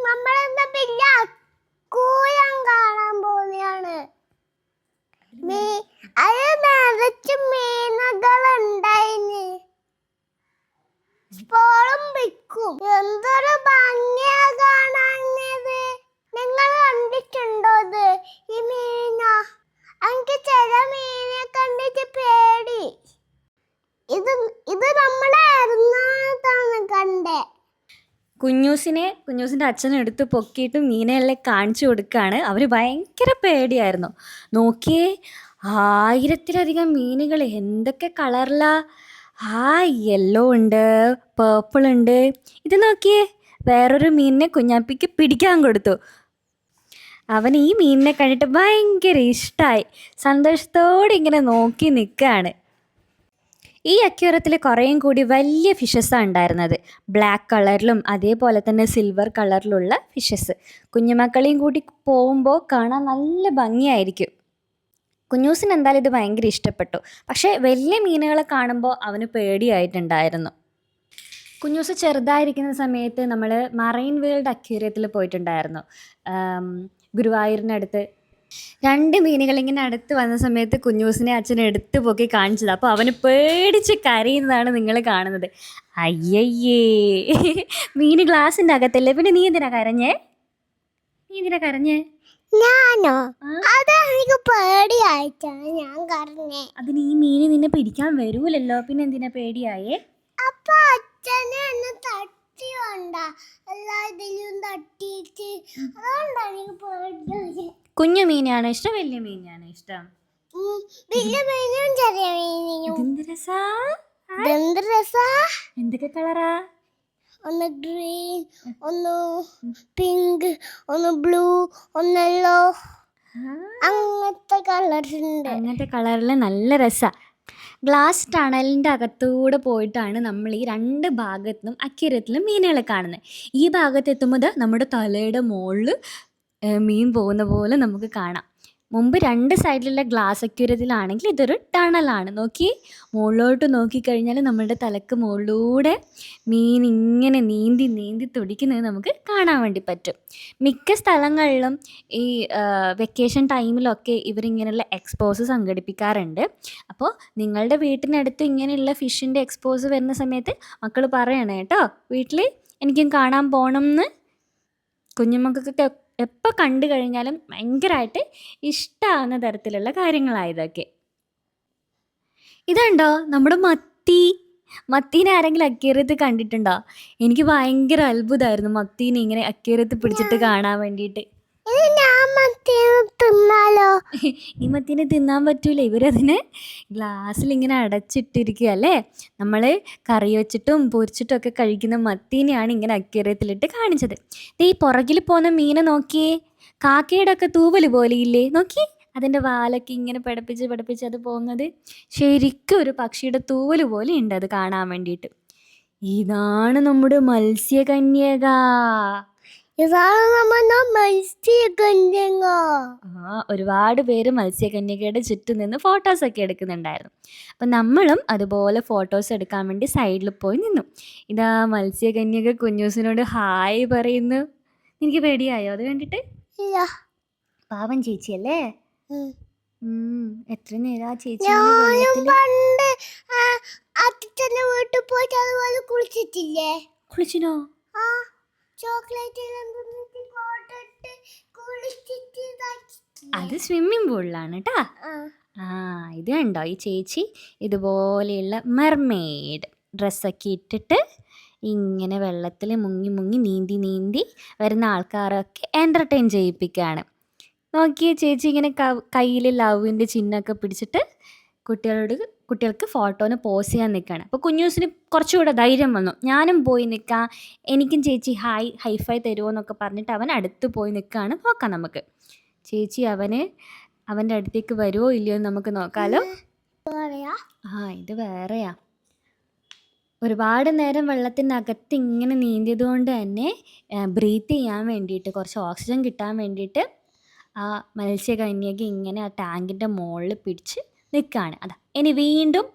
നമ്മളെന്താ പിന്നെ അക്കൂരം കാണാൻ പോവുകയാണ്. മീ- അത് നിറച്ച് മീനുകൾ ഉണ്ടായിന് സ്പോളും വിൽക്കും എന്തൊരു ഭംഗിയാ കാണാനത് നിങ്ങൾ കണ്ടിട്ടുണ്ടോ ഇത്? ഈ മീന. എനിക്ക് ചില മീനെ പേടി ഇത് ഇത് നമ്മളെ എറണാകുളത്താണ് കണ്ടേ കുഞ്ഞൂസിനെ കുഞ്ഞൂസിന്റെ അച്ഛനെ എടുത്ത് പൊക്കിയിട്ട് മീനെല്ലാം കാണിച്ചു കൊടുക്കുകയാണ് അവർ ഭയങ്കര പേടിയായിരുന്നു. നോക്കിയേ ആയിരത്തിലധികം മീനുകൾ. എന്തൊക്കെ കളറിലാ? ആ യെല്ലോ ഉണ്ട് പേർപ്പിൾ ഉണ്ട്. ഇത് നോക്കിയേ വേറൊരു മീനിനെ കുഞ്ഞാപ്പിക്ക് പിടിക്കാൻ കൊടുത്തു. അവൻ ഈ മീനിനെ കണ്ടിട്ട് ഭയങ്കര ഇഷ്ടമായി സന്തോഷത്തോടെ ഇങ്ങനെ നോക്കി നിൽക്കുകയാണ് ഈ അക്യൂറത്തിൽ കുറേയും കൂടി വലിയ ഫിഷസാണ് ഉണ്ടായിരുന്നത്. ബ്ലാക്ക് കളറിലും അതേപോലെ തന്നെ സിൽവർ കളറിലുള്ള ഫിഷസ് കുഞ്ഞുമക്കളെയും കൂടി പോകുമ്പോൾ കാണാൻ നല്ല ഭംഗിയായിരിക്കും. കുഞ്ഞൂസിന് എന്തായാലും ഇത് ഭയങ്കര ഇഷ്ടപ്പെട്ടു. പക്ഷേ വലിയ മീനുകളെ കാണുമ്പോൾ അവന് പേടിയായിട്ടുണ്ടായിരുന്നു. കുഞ്ഞൂസ് ചെറുതായിരിക്കുന്ന സമയത്ത് നമ്മൾ മറൈൻ വേൾഡ് അക്യൂറിയത്തിൽ പോയിട്ടുണ്ടായിരുന്നു. ഗുരുവായൂരിനടുത്ത് രണ്ട് മീനുകൾ ഇങ്ങനെ അടുത്ത് വന്ന സമയത്ത് കുഞ്ഞൂസിനെ അച്ഛൻ എടുത്തു പോക്കി കാണിച്ചത്. അപ്പോൾ അവന് പേടിച്ച് കരയുന്നതാണ് നിങ്ങൾ കാണുന്നത്. അയ്യയ്യേ. മീന് ഗ്ലാസിന്റെ അകത്തല്ലേ? പിന്നെ നീ എന്തിനാ കരഞ്ഞേ? നീ എന്തിനാ കരഞ്ഞേ? ഞാനോ? ആ? അത് എനിക്ക് പേടിയായിട്ടാണ് ഞാൻ കരഞ്ഞേ. അതിന് ഈ മീന് നിന്നെ പിടിക്കാൻ വരൂലല്ലോ. പിന്നെ എന്തിനാ പേടിയായേ? അപ്പൊ അച്ഛനെ എന്നെ തട്ടി വേണ്ട എല്ലാ ഇതിലും തട്ടിയിട്ട്. അതുകൊണ്ടാണ് എനിക്ക് പേടിയായത് കുഞ്ഞു മീനാണ് ഇഷ്ടം? വലിയ മീനാണ് ഇഷ്ടം? വലിയ മീനും ചെറിയ മീനും. ഇതെന്ത് രസാ? എന്ത് രസാ? എന്തൊക്കെ കളറാ? ഒന്ന് ഗ്രീൻ ഒന്ന് പിങ്ക് ഒന്ന് ബ്ലൂ ഒന്ന് യെല്ലോ. അങ്ങനത്തെ കളറുണ്ട്. അങ്ങനത്തെ കളറിൽ നല്ല രസമാണ് ഗ്ലാസ് ടണലിന്റെ അകത്തൂടെ പോയിട്ടാണ് നമ്മൾ ഈ രണ്ട് ഭാഗത്തും അക്കിരത്തിലും മീനുകളെ കാണുന്നത് ഈ ഭാഗത്തെത്തുമ്പോൾ നമ്മുടെ തലയുടെ മുകളിൽ മീൻ പോകുന്ന പോലെ നമുക്ക് കാണാം. മുമ്പ് രണ്ട് സൈഡിലുള്ള ഗ്ലാസ് അക്യൂരത്തിലാണെങ്കിൽ ഇതൊരു ടണലാണ് നോക്കി മുകളിലോട്ട് നോക്കിക്കഴിഞ്ഞാൽ നമ്മുടെ തലക്ക് മുകളിലൂടെ മീൻ ഇങ്ങനെ നീന്തി നീന്തി തുടിക്കുന്നത് നമുക്ക് കാണാൻ വേണ്ടി പറ്റും. മിക്ക സ്ഥലങ്ങളിലും ഈ വെക്കേഷൻ ടൈമിലൊക്കെ ഇവരിങ്ങനെയുള്ള എക്സ്പോസ് സംഘടിപ്പിക്കാറുണ്ട്. അപ്പോൾ നിങ്ങളുടെ വീട്ടിനടുത്ത് ഇങ്ങനെയുള്ള ഫിഷിന്റെ എക്സ്പോസ് വരുന്ന സമയത്ത് മക്കൾ പറയണേ കേട്ടോ വീട്ടിൽ എനിക്കും കാണാൻ പോകണം എന്ന് കുഞ്ഞുമക്കൾക്കൊക്കെ എപ്പോൾ കണ്ടു കഴിഞ്ഞാലും ഭയങ്കരമായിട്ട് ഇഷ്ടമാകുന്ന തരത്തിലുള്ള കാര്യങ്ങളായതൊക്കെ. ഇതുണ്ടോ? നമ്മുടെ മത്തി. മത്തീനെ ആരെങ്കിലും അക്കേറിയത്ത് കണ്ടിട്ടുണ്ടോ? എനിക്ക് ഭയങ്കര അത്ഭുതമായിരുന്നു മത്തീനെ ഇങ്ങനെ അക്കേറിയത്ത് പിടിച്ചിട്ട് കാണാൻ വേണ്ടിയിട്ട്. തിന്നാലോ? ഈ മത്തിന് തിന്നാൻ പറ്റൂല. ഇവരതിനെ ഗ്ലാസ്സിൽ ഇങ്ങനെ അടച്ചിട്ടിരിക്കുക അല്ലേ? നമ്മൾ കറി വെച്ചിട്ടും പൊരിച്ചിട്ടും ഒക്കെ കഴിക്കുന്ന മത്തീനെയാണ് ഇങ്ങനെ അക്വേറിയത്തിലിട്ട് കാണിച്ചത്. ഈ പുറകിൽ പോകുന്ന മീനെ നോക്കിയേ. കാക്കയുടെ ഒക്കെ തൂവൽ പോലെ ഇല്ലേ നോക്കി. അതിന്റെ വാലൊക്കെ ഇങ്ങനെ പടപ്പിച്ച് പടപ്പിച്ച് അത് പോകുന്നത്. ശരിക്കും ഒരു പക്ഷിയുടെ തൂവൽ പോലെ ഉണ്ട് അത് കാണാൻ വേണ്ടിയിട്ട്. ഇതാണ് നമ്മുടെ മത്സ്യകന്യക. മത്സ്യകന്യക. ആ ഒരുപാട് പേര് മത്സ്യകന്യകയുടെ ചുറ്റും നിന്ന് ഫോട്ടോസ് ഒക്കെ എടുക്കുന്നുണ്ടായിരുന്നു. അപ്പം നമ്മളും അതുപോലെ ഫോട്ടോസ് എടുക്കാൻ വേണ്ടി സൈഡിൽ പോയി നിന്നു. ഇതാ മത്സ്യകന്യക കുഞ്ഞൂസിനോട് ഹായ് പറയുന്നു. എനിക്ക് പേടിയായോ? അത് കണ്ടിട്ട്? ഇല്ല. പാവം ചേച്ചിയല്ലേ? എത്ര നേരം ആ ചേച്ചി വീട്ടിൽ പോയിട്ട് അതുപോലെ കുളിച്ചിട്ടില്ലേ? കുളിച്ചിനോ? ആ. അത് സ്വിമ്മിംഗ് പൂളിലാണ് കേട്ടാ ആ. ആ ഇത് കണ്ടോ? ഈ ചേച്ചി ഇതുപോലെയുള്ള മെർമെയ്ഡ് ഡ്രസ്സൊക്കെ ഇട്ടിട്ട് ഇങ്ങനെ വെള്ളത്തിൽ മുങ്ങി മുങ്ങി നീന്തി നീന്തി വരുന്ന ആൾക്കാരൊക്കെ എന്റർടൈൻ ചെയ്യിപ്പിക്കുകയാണ് നോക്കിയ ചേച്ചി ഇങ്ങനെ കയ്യിൽ ലവിന്റെ ചിഹ്നമൊക്കെ പിടിച്ചിട്ട് കുട്ടികളോട് കുട്ടികൾക്ക് ഫോട്ടോന് പോസ് ചെയ്യാൻ നിൽക്കുകയാണ് അപ്പോൾ കുഞ്ഞൂസിന് കുറച്ചുകൂടെ ധൈര്യം വന്നു. ഞാനും പോയി നിൽക്കാം എനിക്കും ചേച്ചി ഹായ് ഹൈഫൈ തരുമോ എന്നൊക്കെ പറഞ്ഞിട്ട് അവൻ അടുത്ത് പോയി നിൽക്കുകയാണ് നോക്കാം നമുക്ക്. ചേച്ചി അവന് അവന്റെ അടുത്തേക്ക് വരുമോ ഇല്ലയോ എന്ന് നമുക്ക് നോക്കാലോ. ആ ഇത് വേറെയാ. ഒരുപാട് നേരം വെള്ളത്തിനകത്ത് ഇങ്ങനെ നീന്തിയത് കൊണ്ട് തന്നെ ബ്രീത്ത് ചെയ്യാൻ വേണ്ടിയിട്ട് കുറച്ച് ഓക്സിജൻ കിട്ടാൻ വേണ്ടിയിട്ട് ആ മത്സ്യകന്യക ഇങ്ങനെ ആ ടാങ്കിന്റെ മുകളിൽ പിടിച്ച് നിൽക്കുകയാണ് അതാ. ഇനി വീണ്ടും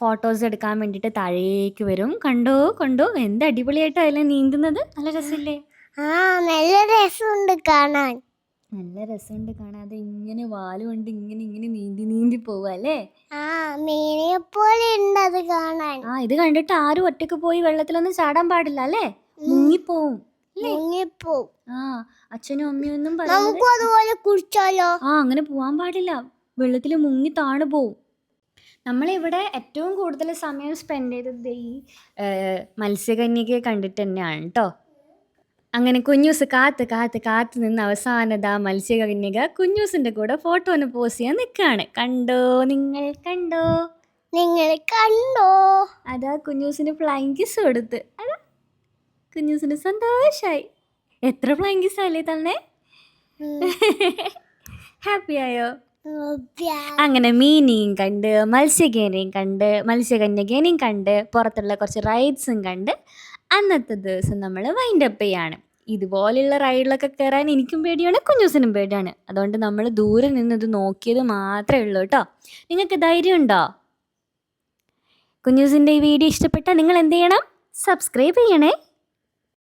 ഫോട്ടോസ് എടുക്കാൻ വേണ്ടിയിട്ട് താഴേക്ക് വരും. കണ്ടോ കണ്ടോ? എന്ത് അടിപൊളിയായിട്ടോ അതിൽ നീന്തുന്നത്? നല്ല രസമില്ലേ? ആ നല്ല രസമുണ്ട് കാണാൻ. നല്ല രസമുണ്ട് കാണാതെ ഇങ്ങനെ വാൽ കൊണ്ട് ഇങ്ങനെ ഇങ്ങനെ നീന്തി നീന്തി പോവാ അല്ലേ? അത് കാണാൻ. ആ ഇത് കണ്ടിട്ട് ആരും ഒറ്റയ്ക്ക് പോയി വെള്ളത്തിലൊന്നും ചാടാൻ പാടില്ല അല്ലേ? മുങ്ങിപ്പോവും. അല്ലേ? മുങ്ങിപ്പോവും. ആ അച്ഛനും അമ്മയും ഒന്നും പറയുന്നത് നമുക്കും അതുപോലെ കുടിച്ചാലോ ആ അങ്ങനെ പോവാൻ പാടില്ല. വെള്ളത്തിൽ മുങ്ങി താണു പോവും. നമ്മളിവിടെ ഏറ്റവും കൂടുതൽ സമയം സ്പെൻഡ് ചെയ്തത് ഈ മത്സ്യകന്യകയെ കണ്ടിട്ട് തന്നെയാണ് കേട്ടോ അങ്ങനെ കുഞ്ഞൂസ് കാത്ത് കാത്ത് കാത്ത് നിന്ന് അവസാനത മത്സ്യകന്യക കുഞ്ഞൂസിന്റെ കൂടെ ഫോട്ടോ ഒന്ന് പോസ്റ്റ് ചെയ്യാൻ നിൽക്കുകയാണ് കണ്ടോ? നിങ്ങൾ കണ്ടോ? നിങ്ങൾ കണ്ടോ? അതാ കുഞ്ഞൂസിന് ഫ്ലൈങ് കിസ് കൊടുത്ത്. അതാ കുഞ്ഞൂസിന് സന്തോഷമായി എത്ര ഫ്ലൈങ് കിസ് അല്ലേ തന്നെ? ഹാപ്പി ആയോ? അങ്ങനെ മീനിയും കണ്ട് മത്സ്യകേനയും കണ്ട് മത്സ്യകന്യകേനയും കണ്ട് പുറത്തുള്ള കുറച്ച് റൈഡ്സും കണ്ട് അന്നത്തെ ദിവസം നമ്മൾ വൈൻഡ് വൈൻഡപ്പ് ചെയ്യാണ്. ഇതുപോലെയുള്ള റൈഡിലൊക്കെ കയറാൻ എനിക്കും പേടിയാണ് കുഞ്ഞൂസിനും പേടിയാണ്. അതുകൊണ്ട് നമ്മൾ ദൂരെ നിന്ന് ഇത് നോക്കിയത് മാത്രമേ ഉള്ളൂ കേട്ടോ. നിങ്ങൾക്ക് ധൈര്യം ഉണ്ടോ? കുഞ്ഞൂസിന്റെ ഈ വീഡിയോ ഇഷ്ടപ്പെട്ടാൽ നിങ്ങൾ എന്ത് ചെയ്യണം? സബ്സ്ക്രൈബ് ചെയ്യണേ.